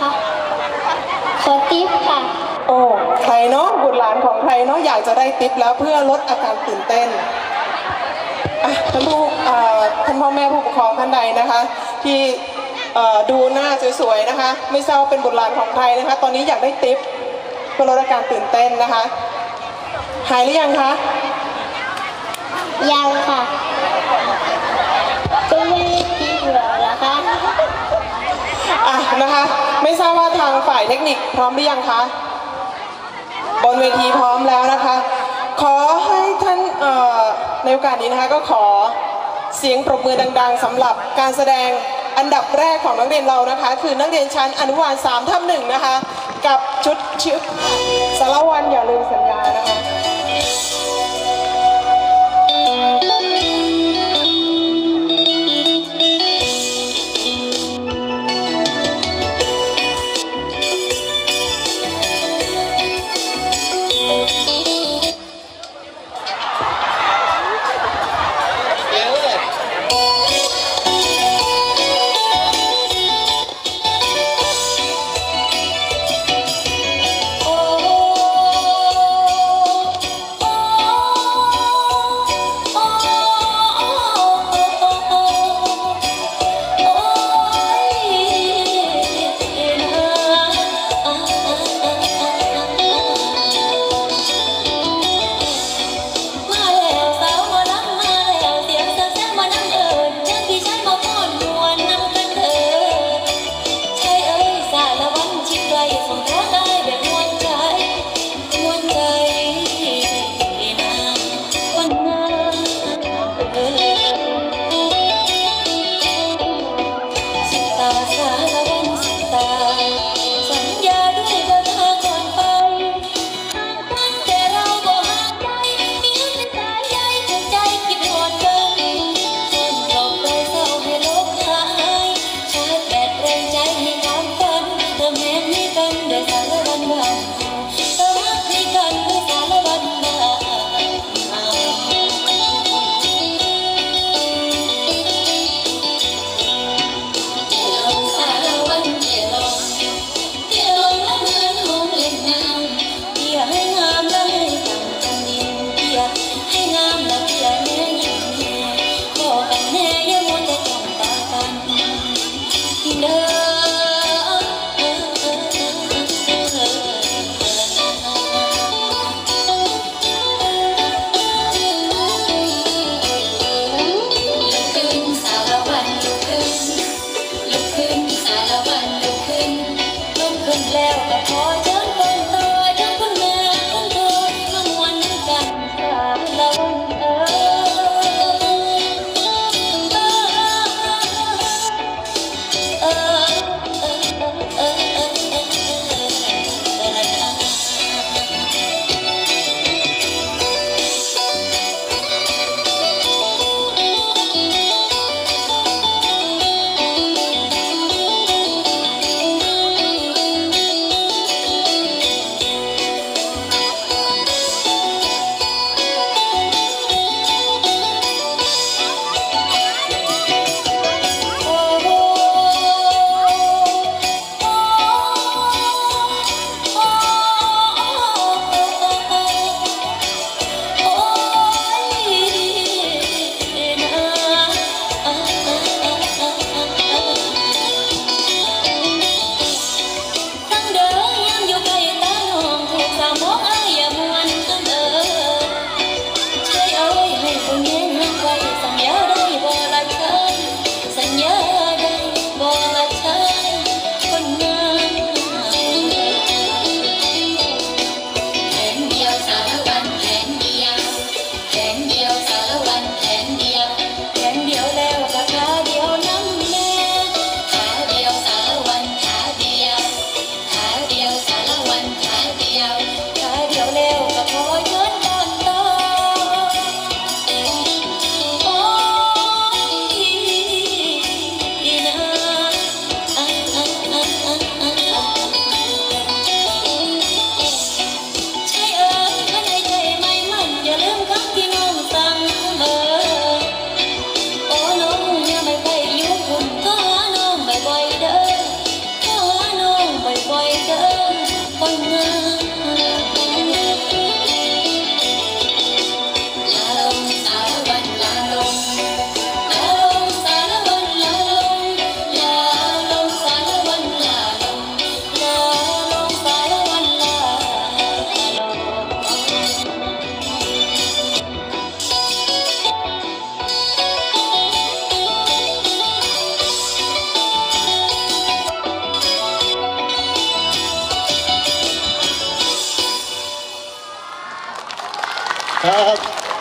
ค่ะขอติ๊บค่ะ โอ้ใครเนาะบุตรหลานของใครเนาะอยากจะได้ติปแล้วเพื่อลดอาการตื่นเต้นอะท่านผู้อ่าท่านพ่อแม่ผู้ปกครองท่านใดนะคะ ที่เอ่อดูหน้าสวยๆนะคะ ไม่ทราบว่าเป็นบุตรหลานของใครนะคะ ตอนนี้อยากได้ติปเพื่อลดอาการตื่นเต้นนะคะ หายหรือยังคะ ยังค่ะก็ไม่ได้ติ๊บเหรอเหรอคะ อะนะคะ ไม่ทราบว่าทางฝ่ายเทคนิคพร้อมหรือยังคะ บนเวทีพร้อมแล้วนะคะ ขอให้ท่านในโอกาสนี้นะคะก็ขอเสียงปรบมือดัง ๆสำหรับการแสดงอันดับแรกของนักเรียนเรานะคะ คือนักเรียนชั้นอนุบาล3ทับหนึ่งนะคะ กับชุดชิปสารวันอย่าลืมสัญญานะคะ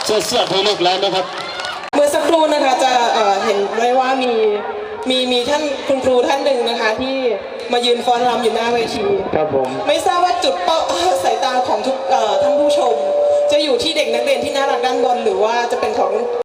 สวดสวดให้ลูกแล้วนะครับ เมื่อสักครู่นะคะจะเอ่อเห็นได้ว่ามีมีมีท่านคุณครูท่านหนึ่งนะคะ ที่มายืนฟ้อนรำอยู่หน้าเวที ครับผม ไม่ทราบว่าจุดเป้าสายตาของทุกเอ่อท่านผู้ชม จะอยู่ที่เด็กนักเรียนที่น่ารักด้านบน หรือว่าจะเป็นของ